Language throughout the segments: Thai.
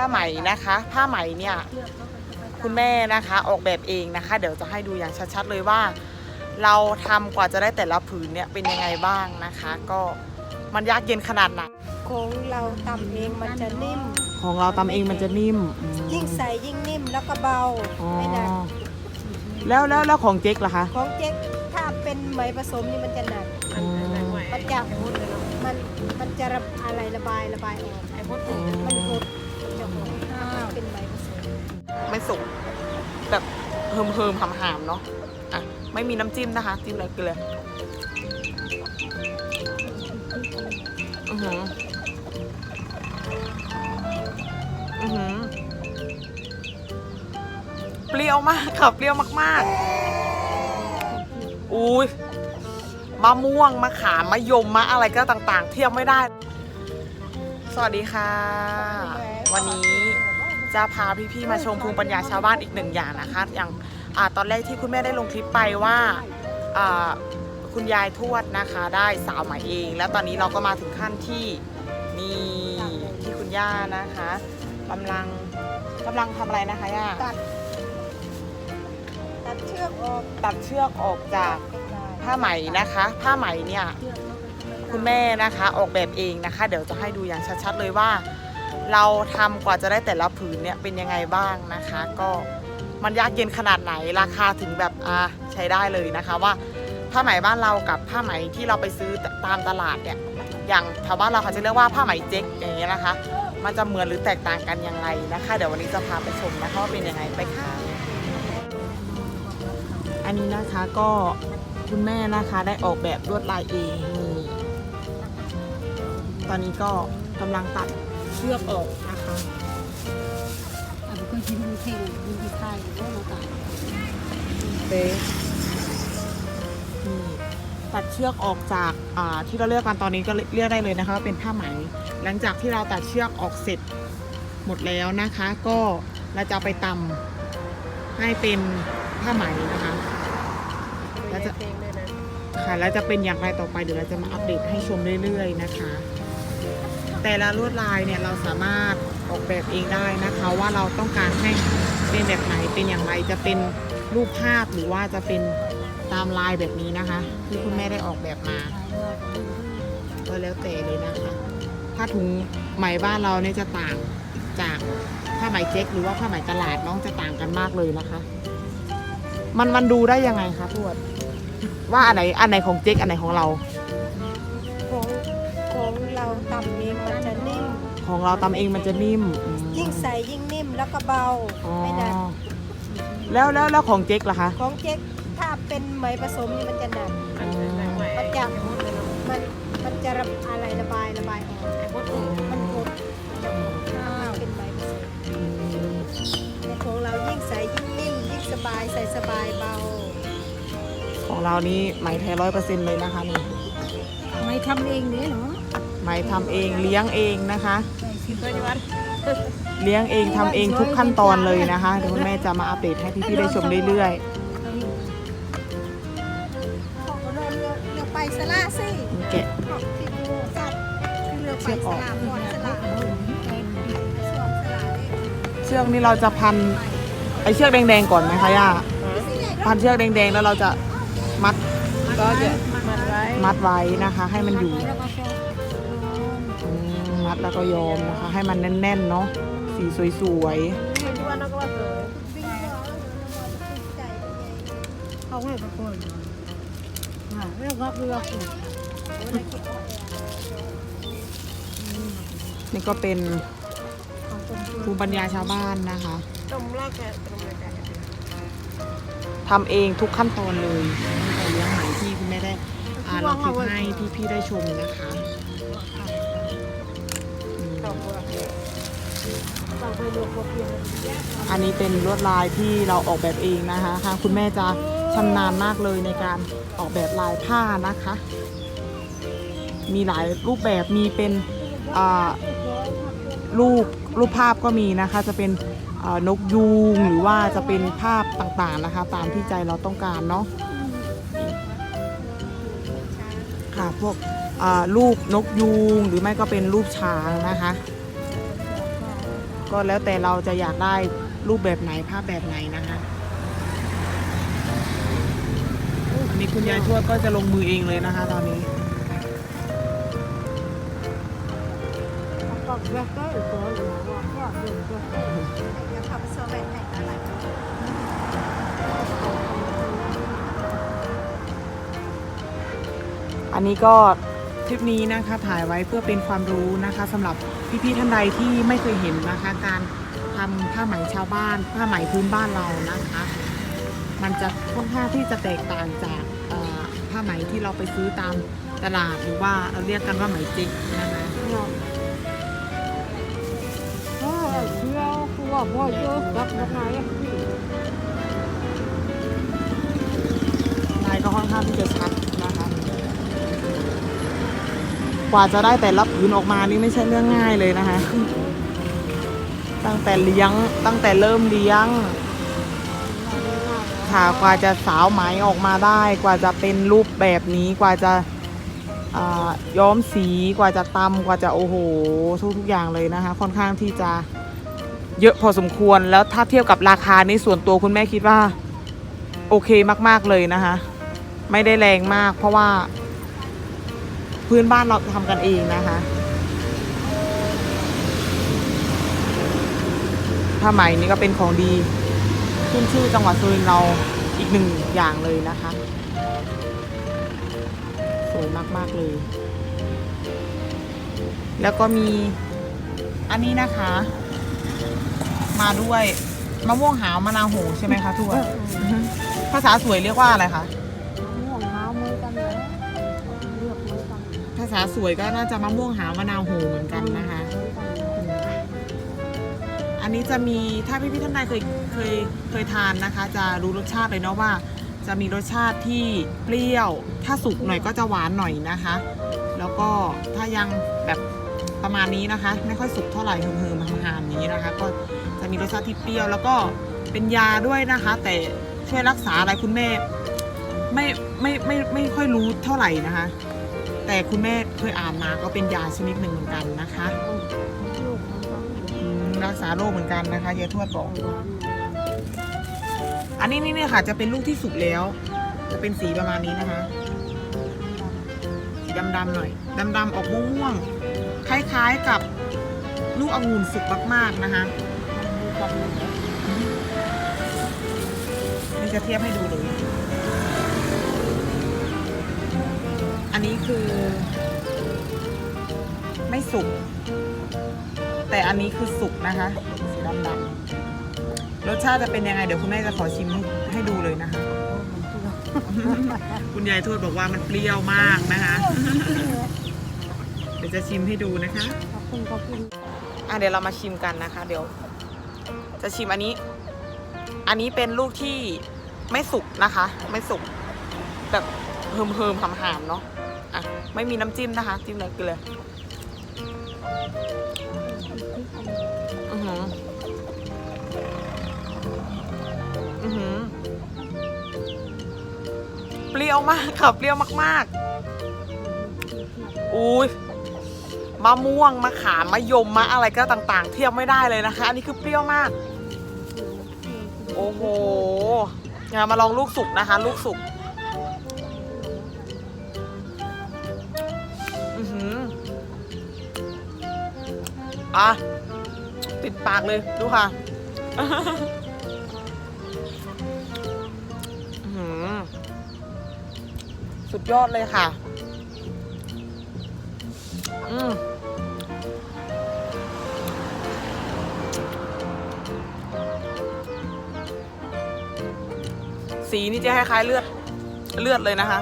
ผ้าไหมนะคะ ผ้าไหมเนี่ยคุณแม่นะคะออกแบบเองนะคะ เดี๋ยวจะให้ดูอย่างชัดๆเลยว่า เราทำกว่าจะได้แต่ละผืนเนี่ยเป็นยังไงบ้างนะคะ ก็มันยากเย็นขนาดไหนของเราตำเองมันจะนิ่ม ของเราตำเองมันจะนิ่มอืมยิ่งใส่ยิ่งนิ่มแล้วก็เบาอ๋อไม่หนักแล้วแล้วแล้วของเจ๊กล่ะคะ ของเจ๊กถ้าเป็นไหมผสมนี่มันจะหนักอืมมันจะมันมันจะระอะไรระบายระบายออกไอ้พวกมันหด ห้าเป็นไหมผสมไม่สุกแบบเฮิมเฮิมๆหำหามเนาะอะไม่มีน้ำจิ้มนะคะ จิ้มเลยกินเลยอือหืออือหือเปรี้ยวมากค่ะเปรี้ยวมากๆอุ้ยมะม่วงมะขามมะยมมะอะไรก็ต่าง ๆ เทียบไม่ได้ สวัสดีค่ะ วันนี้จะพาพี่ๆมาชมภูมิปัญญาชาวบ้านอีกหนึ่งอย่างนะคะ อย่างอาตอนแรกที่คุณแม่ได้ลงคลิปไปว่าอ่าคุณยายทวดนะคะได้สาวใหม่เอง แล้วตอนนี้เราก็มาถึงขั้นที่นี่ที่คุณย่านะคะกำลังกำลังทำอะไรนะคะย่าตัดตัดเชือกออกตัดเชือกออกจากผ้าไหมนะคะ ผ้าไหมเนี่ยคุณแม่นะคะออกแบบเองนะคะ เดี๋ยวจะให้ดูอย่างชัดๆเลยว่า เราทำกว่าจะได้แต่ละผืนเนี่ยเป็นยังไงบ้างนะคะ ก็มันยากเย็นขนาดไหนราคาถึงแบบอ่าใช้ได้เลยนะคะว่าผ้าไหมบ้านเรากับผ้าไหมที่เราไปซื้อตามตลาดเนี่ยอย่างแถวบ้านเราเขาจะเรียกว่าผ้าไหมเจ๊กอย่างเงี้ยนะคะ มันจะเหมือนหรือแตกต่างกันย่างไรนะคะ เดี๋ยววันนี้จะพาไปชมนะคะว่าเป็นยังไงไปค่ะ อันนี้นะคะก็คุณแม่นะคะได้ออกแบบลวดลายเองตอนนี้ก็กำลังตัด เชือกออกนะคะอะมันก็ยิ้มเท่งยิ้มที่ไทยก็มาตายเป๊ะนี่ตัดเชือกออกจากอ่าที่เราเลือกกันตอนนี้ก็เรียกได้เลยนะคะว่าเป็นผ้าไหม หลังจากที่เราตัดเชือกออกเสร็จหมดแล้วนะคะ ก็เราจะเอาไปตำให้เป็นผ้าไหมนะคะ แล้วจะเพลงด้วยนะค่ะแล้วจะเป็นอย่างไรต่อไปเดี๋ยวเราจะมาอัปเดตให้ชมเรื่อยๆนะคะ แต่ละลวดลายเนี่ยเราสามารถออกแบบเองได้นะคะ ว่าเราต้องการให้เป็นแบบไหนเป็นอย่างไรจะเป็นรูปภาพหรือว่าจะเป็นตามลายแบบนี้นะคะ ที่คุณแม่ได้ออกแบบมาก็แล้วแต่เลยนะคะผ้าถุงไหมบ้านเราเนี่ยจะต่างจากผ้าไหมเจ๊กหรือว่าผ้าไหมตลาดน้องจะต่างกันมากเลยนะคะ มันมันดูได้ยังไงคะทวดว่าอันไหนอันไหนของเจ๊กอันไหนของเราำเองมันจะนิ่ม ของเราตำเองมันจะนิ่มอืมยิ่งใส่ยิ่งนิ่มแล้วก็เบาอ๋อไม่หนักแล้วแล้วแล้วของเจ๊กล่ะคะ ของเจ๊กถ้าเป็นไหมผสมนี่มันจะหนักอ๋อมันจะมันมันจะระอะไรระบายระบายออกไอ้พวกมันหดมันจะหดถ้าเป็นไหมผสมอืมแต่ของเรายิ่งใส่ยิ่งนิ่มยิ่งสบายใส่สบายเบาของเรานี่ไหมแท้ร้อยเปอร์เซ็นต์เลยนะคะนี่ไม่ทำเองเนี่ยเนาะ ไหมทำเองเลี้ยงเองนะคะใส่สิบเลี้ยงเองทำเองทุกขั้นตอนเลยนะคะเดี๋ยวคุณแม่จะมาอัปเดตให้พี่ๆได้ชมเรื่อยของเราเลือกเลือกไปสละสิๆนี่แกะของที่ดูสัตว์เลือกไปสละหมอนสละสวมสละนี่เชือกนี่เราจะพันไอเชือกแดงๆก่อนไหมคะย่าพันเชือกแดงๆแล้วเราจะมัดก็จะมัดไว้มัดไว้นะคะ ให้มันอยู่ แล้วก็พออื มัดแล้วก็ยอมนะคะ ให้มันแน่นๆเนาะสีสวยเป็นที่ว่านักว่าเลยวิ่อาไว้กับคนอะแล้วก็เลือกๆนี่ก็เป็นภูมิปัญญาชาวบ้านนะคะทำเองทุกขั้นตอนเลยตั้งแต่เลี้ยงไหมที่คุณแม่ได้อ่านคลิปให้พี่ๆได้ชมนะคะ อันนี้เป็นลวดลายที่เราออกแบบเองนะคะทางคุณแม่จะชำนาญมากเลยในการออกแบบลายผ้านะคะ มีหลายรูปแบบมีเป็นรูปรูปภาพก็มีนะคะ จะเป็นนกยูงหรือว่าจะเป็นภาพต่างๆนะคะ ตามที่ใจเราต้องการเนาะค่ะพวกรูปนกยูงหรือไม่ก็เป็นรูปช้างนะคะ ก็แล้วแต่เราจะอยากได้รูปแบบไหนภาพแบบไหนนะคะอันนี้คุณยายทวดก็จะลงมือเองเลยนะคะ ตอนนี้ก็แยกได้อีกตัวหนึ่งว่าก็เดินก็ เดี๋ยวขับโซเวนให้อะไรอันนี้ก็คลิปนี้นะคะถ่ายไว้เพื่อเป็นความรู้นะคะสำหรับพี่ๆท่านใดที่ไม่เคยเห็นนะคะการทำผ้าไหมชาวบ้าน ผ้าไหมพื้นบ้านเรานะคะ มันจะค่อนข้างที่จะแตกต่างจากเอ่อผ้าไหมที่เราไปซื้อตามตลาดหรือว่าเราเรียกกันว่าไหมจิกนะคะเนี่ยเออเที่ยวคือว่าบ่เยอะจักยังไงอะพี่ลายก็ค่อนข้างที่จะชัด กว่าจะได้แต่ละผืนออกมานี่ไม่ใช่เรื่องง่ายเลยนะคะ ตั้งแต่เลี้ยงตั้งแต่เริ่มเลี้ยง ค่ะกว่าจะสาวไหมออกมาได้ กว่าจะเป็นรูปแบบนี้กว่าจะย้อมสีกว่าจะตำกว่าจะโอ้โหทุกทุกอย่างเลยนะคะ ค่อนข้างที่จะเยอะพอสมควรแล้วถ้าเทียบกับราคานี่ส่วนตัวคุณแม่คิดว่า โอเคมากๆเลยนะคะ ไม่ได้แรงมากเพราะว่า พื้นบ้านเราทำกันเองนะคะผ้าไหมนี่ก็เป็นของดีขึ้นชื่อจังหวัดสุรินทร์เราอีกหนึ่งอย่างเลยนะคะ สวยมาก ๆ เลย แล้วก็มีอันนี้นะคะ มาด้วยมะม่วงหาวมะนาวโหใช่ไหมคะทวดอือฮึภาษาสวยเรียกว่าอะไรคะ ษาสวยก็น่าจะมะม่วงหาวมะนาวโหเหมือนกันนะคะ อันนี้จะมีถ้าพี่พี่ๆท่านใดเคยเคยเคยทานนะคะ จะรู้รสชาติเลยเนาะว่า จะมีรสชาติที่เปรี้ยว ถ้าสุกหน่อยก็จะหวานหน่อยนะคะ แล้วก็ถ้ายังแบบประมาณนี้นะคะ ไม่ค่อยสุกเท่าไหร่เฮิมๆหามๆนี้นะคะ ก็จะมีรสชาติที่เปรี้ยวแล้วก็เป็นยาด้วยนะคะ แต่ช่วยรักษาอะไรคุณแม่ไม่ไม่ไม่ไม่ค่อยรู้เท่าไหร่นะคะ แต่คุณแม่เคยอ่านมาก็เป็นยาชนิดหนึ่งเหมือนกันนะคะลูกมันก็อืมรักษาโรคเหมือนกันนะคะยายทวดบอกอันนี้นี่เนี่ยค่ะ จะเป็นลูกที่สุกแล้ว จะเป็นสีประมาณนี้นะคะสีดำๆหน่อยดำๆออกม่วงๆคล้ายๆกับลูกองุ่นสุกมากๆนะคะนี่จะเทียบให้ดูเลย อันนี้คือ ไม่สุก แต่อันนี้คือสุกนะคะ สีดำๆรสชาติจะเป็นยังไง เดี๋ยวคุณแม่จะขอชิมให้ให้ดูเลยนะคะ คุณยายทวดบอกว่ามันเปรี้ยวมากนะคะ เดี๋ยวจะชิมให้ดูนะคะ ขอบคุณขอบคุณอะเดี๋ยวเรามาชิมกันนะคะ เดี๋ยว จะชิมอันนี้ อันนี้เป็นลูกที่ไม่สุกนะคะ ไม่สุกแบบเฮิมเฮิมๆหำหามๆเนาะ อะไม่มีน้ำจิ้มนะคะ จิ้มเลยกินเลยอือหืออือหือเปรี้ยวมากค่ะเปรี้ยวมากๆอุ้ยมะม่วงมะขามมะยมมะอะไรก็ต่าง ๆ เทียบไม่ได้เลยนะคะ อันนี้คือเปรี้ยวมาก โอ้โหอย่ามาลองลูกสุกนะคะ ลูกสุก อะ ติดปากเลย ดูค่ะสุดยอดเลยค่ะ อืมสีนี่จะคล้ายๆเลือดเลือดเลยนะคะ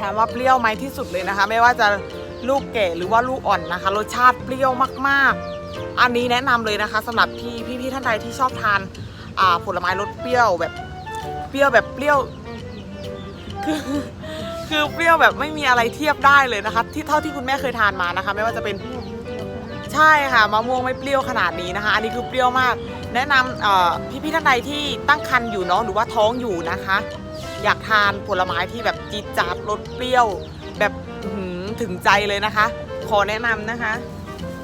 ถามว่าเปรี้ยวไหมที่สุดเลยนะคะ ไม่ว่าจะ ลูกแก่หรือว่าลูกอ่อนนะคะ รสชาติเปรี้ยวมากๆ อันนี้แนะนำเลยนะคะสำหรับพี่พี่ๆท่านใดที่ชอบทานผลไม้รสเปรี้ยวแบบเปรี้ยวแบบเปรี้ยวคือคือเปรี้ยวแบบไม่มีอะไรเทียบได้เลยนะคะ ที่เท่าที่คุณแม่เคยทานมานะคะ ไม่ว่าจะเป็นใช่ค่ะมะม่วงไม่เปรี้ยวขนาดนี้นะคะ อันนี้คือเปรี้ยวมาก แนะนำเอ่พี่ท่านใดที่ตั้งครรภ์อยู่เนาะหรือว่าท้องอยู่นะคะ อยากทานผลไม้ที่แบบจี๊ดจ๊าดรสเปรี้ยว แบบ ถึงใจเลยนะคะ ขอแนะนำนะคะ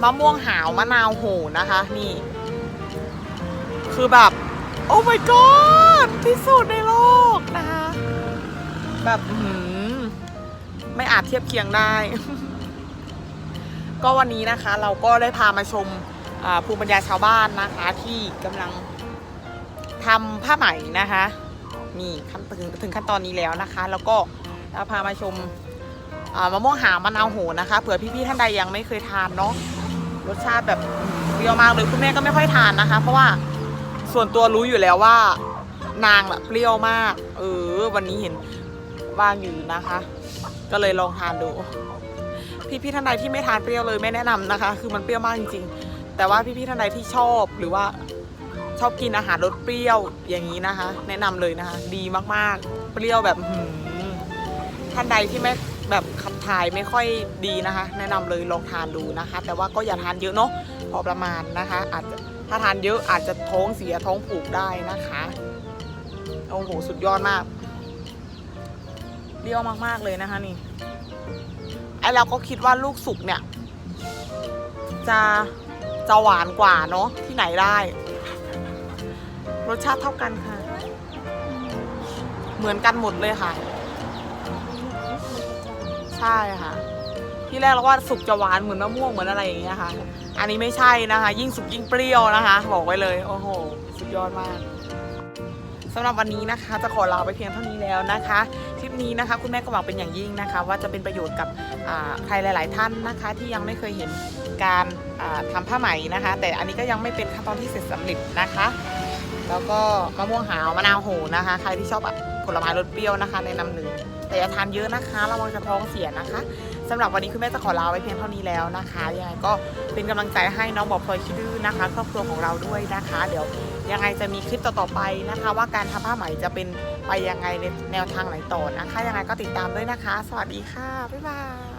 มะม่วงหาวมะนาวโหนะคะ นี่ คือแบบ โอ้ my god ที่สุดในโลกนะคะ แบบหือไม่อาจเทียบเคียงได้ ก็วันนี้นะคะ เราก็ได้พามาชมภูมิปัญญาชาวบ้านนะคะ ที่กำลังทำผ้าไหมนะคะนี่ขั้นถึงขั้นตอนนี้แล้วนะคะ แล้วก็เราพามาชม มะม่วงหามะนาวโหนะคะเผื่อพี่ๆท่านใดยังไม่เคยทานเนาะรสชาติแบบเปรี้ยวมากเลยคุณแม่ก็ไม่ค่อยทานนะคะ เพราะว่าส่วนตัวรู้อยู่แล้วว่านางแบบเปรี้ยวมาก เออ วันนี้เห็นว่างอยู่นะคะ ก็เลยลองทานดู พี่ๆท่านใดที่ไม่ทานเปรี้ยวเลยไม่แนะนำนะคะ คือมันเปรี้ยวมากจริงๆ แต่ว่าพี่ๆท่านใดที่ชอบหรือว่าชอบกินอาหารรสเปรี้ยวอย่างนี้นะคะ แนะนำเลยนะคะ ดีมากๆ เปรี้ยวแบบท่านใดที่ไม่ แบบขับถ่ายไม่ค่อยดีนะคะ แนะนำเลยลองทานดูนะคะ แต่ว่าก็อย่าทานเยอะเนาะพอประมาณนะคะ อาจจะถ้าทานเยอะอาจจะท้องเสียท้องผูกได้นะคะโอ้โหสุดยอดมากเปรี้ยวมากๆเลยนะคะนี่ไอเราก็คิดว่าลูกสุกเนี่ย จะจะหวานกว่าเนาะที่ไหนได้ รสชาติเท่ากันค่ะ เหมือนกันหมดเลยค่ะ ใช่ค่ะ ที่แรกเราว่าสุกจะหวานเหมือนมะม่วงเหมือนอะไรอย่างเงี้ยค่ะ อันนี้ไม่ใช่นะคะ ยิ่งสุกยิ่งเปรี้ยวนะคะ บอกไว้เลยโอ้โห สุดยอดมากสำหรับวันนี้นะคะ จะขอลาไปเพียงเท่านี้แล้วนะคะคลิปนี้นะคะคุณแม่ก็หวังเป็นอย่างยิ่งนะคะ ว่าจะเป็นประโยชน์กับใครหลาย ๆ ท่านนะคะ ที่ยังไม่เคยเห็นการอ่าทำผ้าไหมนะคะ แต่อันนี้ก็ยังไม่เป็นขั้นตอนที่เสร็จสำเร็จนะคะ แล้วก็มะม่วงหาวมะนาวโหนะคะ ใครที่ชอบแบบผลไม้รสเปรี้ยวนะคะแนะนำหนึ่งแต่อย่าทานเยอะนะคะระวังจะท้องเสียนะคะสำหรับวันนี้คุณแม่จะขอลาไว้เพียงเท่านี้แล้วนะคะยังไงก็เป็นกำลังใจให้น้องบอกพลอยคิดดื้อนะคะครอบครัวของเราด้วยนะคะ เดี๋ยวยังไงจะมีคลิปต่อๆไปนะคะ ว่าการทำผ้าไหมจะเป็นไปยังไงในแนวทางไหนต่อนะคะยังไงก็ติดตามด้วยนะคะ สวัสดีค่ะบ๊ายบาย